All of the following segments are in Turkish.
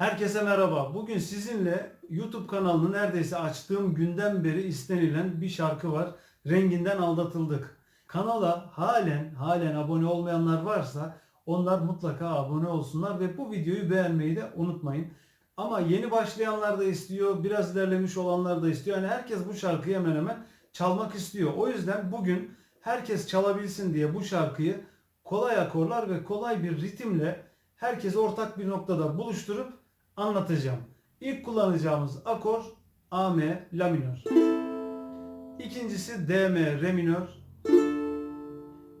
Herkese merhaba. Bugün sizinle YouTube kanalını neredeyse açtığım günden beri istenilen bir şarkı var. Renginden aldatıldık. Kanala halen halen abone olmayanlar varsa onlar mutlaka abone olsunlar ve bu videoyu beğenmeyi de unutmayın. Ama yeni başlayanlar da istiyor, biraz ilerlemiş olanlar da istiyor. Yani herkes bu şarkıyı hemen hemen çalmak istiyor. O yüzden bugün herkes çalabilsin diye bu şarkıyı kolay akorlar ve kolay bir ritimle herkes ortak bir noktada buluşturup anlatacağım. İlk kullanacağımız akor A M La minör. İkincisi D M Re minör.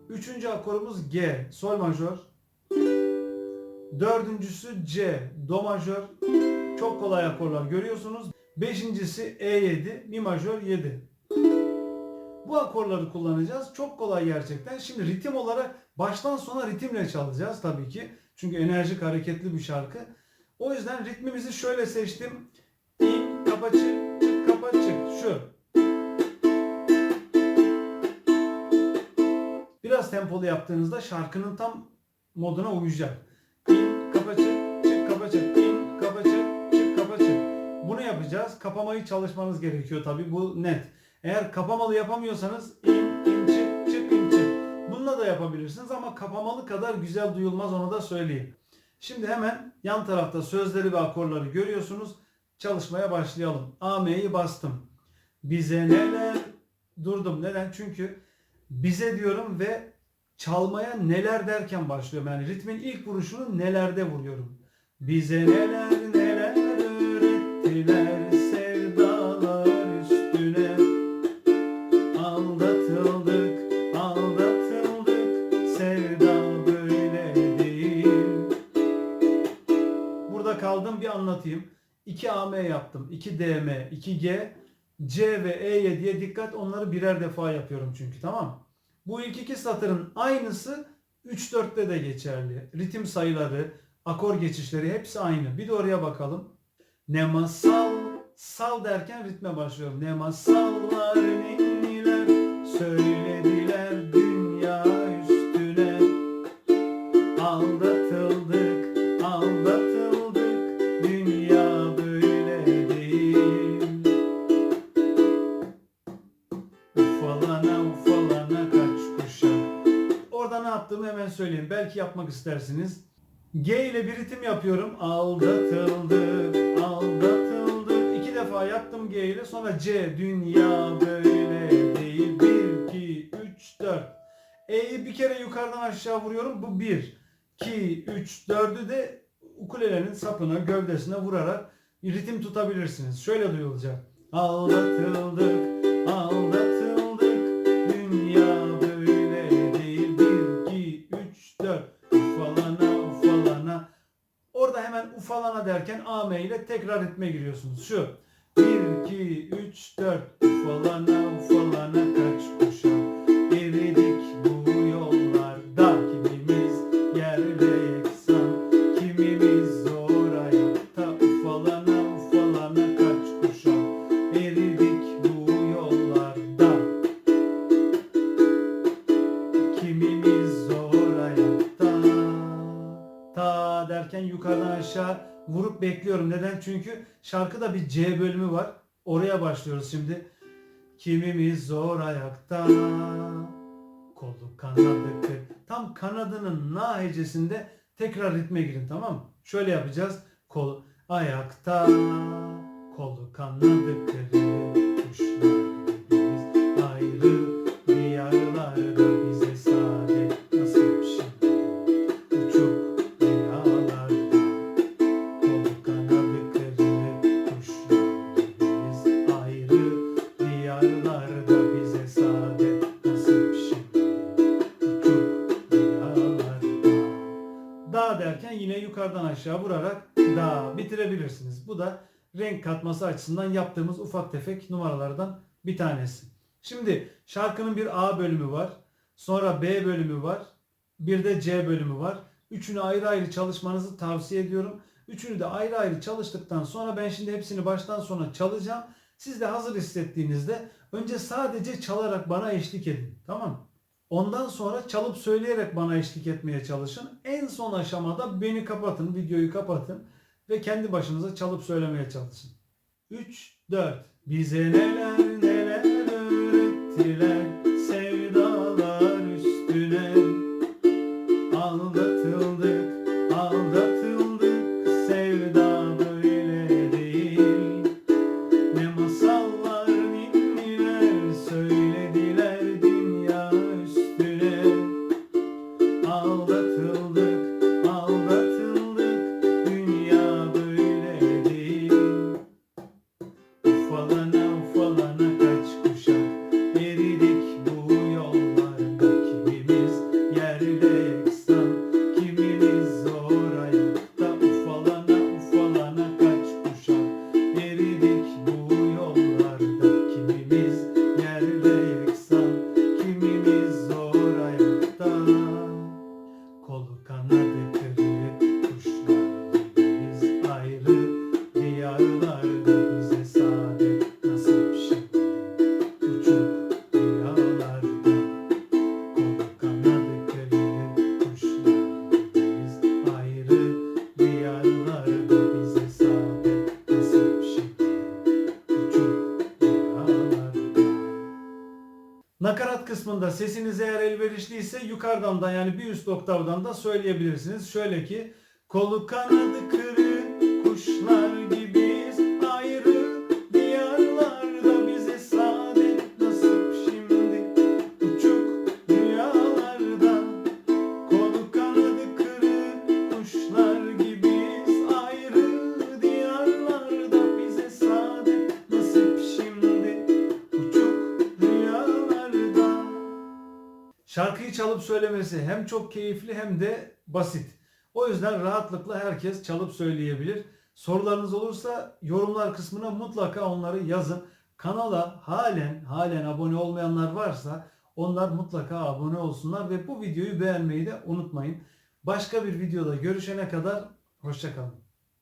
Üçüncü akorumuz G Sol majör. Dördüncüsü C Do majör. Çok kolay akorlar görüyorsunuz. Beşincisi E7 Mi majör 7. Bu akorları kullanacağız. Çok kolay gerçekten. Şimdi ritim olarak baştan sona ritimle çalacağız tabii ki. Çünkü enerjik hareketli bir şarkı. O yüzden ritmimizi şöyle seçtim. İn, kapa, çık, çık, kapa, çık. Şu. Biraz tempolu yaptığınızda şarkının tam moduna uyacak. İn, kapa, çık, çık, kapa, çık. İn, kapa, çık, çık, kapa, çık. Bunu yapacağız. Kapamayı çalışmanız gerekiyor tabii. Bu net. Eğer kapamalı yapamıyorsanız in, in, çık, çık, in, çık. Bununla da yapabilirsiniz ama kapamalı kadar güzel duyulmaz onu da söyleyeyim. Şimdi hemen yan tarafta sözleri ve akorları görüyorsunuz. Çalışmaya başlayalım. AM'yi bastım. Bize neler durdum. Neden? Çünkü bize diyorum ve çalmaya neler derken başlıyorum. Yani ritmin ilk vuruşunu nelerde vuruyorum. Bize neler AM yaptım, 2 DM, 2 G, C ve E'ye diye dikkat onları birer defa yapıyorum çünkü tamam Bu ilk iki satırın aynısı 3-4'te de geçerli. Ritim sayıları, akor geçişleri hepsi aynı. Bir de oraya bakalım. Ne masal, sal derken ritme başlıyorum. Ne masallar ninniler söylediler Belki yapmak istersiniz. G ile bir ritim yapıyorum. Aldatıldık, aldatıldık. İki defa yaptım G ile. Sonra C, dünya böyle değil. 1, 2, 3, 4. E'yi bir kere yukarıdan aşağı vuruyorum. Bu 1, 2, 3, 4'ü de ukulelenin sapına, gövdesine vurarak ritim tutabilirsiniz. Şöyle duyulacak. Aldatıldık, aldatıldık. Ufalana derken AM ile tekrar ritme giriyorsunuz. Şu. 1, 2, 3, 4. Ufalana, ufalana Ta derken yukarıdan aşağı vurup bekliyorum. Neden? Çünkü şarkıda bir C bölümü var. Oraya başlıyoruz şimdi. Kimimiz zor ayakta. Kolu kanadı kır. Tam kanadının na hecesinde tekrar ritme girin tamam mı? Şöyle yapacağız. Kol ayakta. Kolu kanadı kırık. Aşağı vurarak da bitirebilirsiniz. Bu da renk katması açısından yaptığımız ufak tefek numaralardan bir tanesi. Şimdi şarkının bir A bölümü var. Sonra B bölümü var. Bir de C bölümü var. Üçünü ayrı ayrı çalışmanızı tavsiye ediyorum. Üçünü de ayrı ayrı çalıştıktan sonra ben şimdi hepsini baştan sona çalacağım. Siz de hazır hissettiğinizde önce sadece çalarak bana eşlik edin. Tamam mı? Ondan sonra çalıp söyleyerek bana eşlik etmeye çalışın. En son aşamada beni kapatın, videoyu kapatın ve kendi başınıza çalıp söylemeye çalışın. 3 4 Bize neler Every day. Nakarat kısmında sesiniz eğer elverişliyse yukarıdan da yani bir üst oktavdan da söyleyebilirsiniz. Şöyle ki kolu kanadı kırık Şarkıyı çalıp söylemesi hem çok keyifli hem de basit. O yüzden rahatlıkla herkes çalıp söyleyebilir. Sorularınız olursa yorumlar kısmına mutlaka onları yazın. Kanala halen halen abone olmayanlar varsa onlar mutlaka abone olsunlar ve bu videoyu beğenmeyi de unutmayın. Başka bir videoda görüşene kadar hoşçakalın.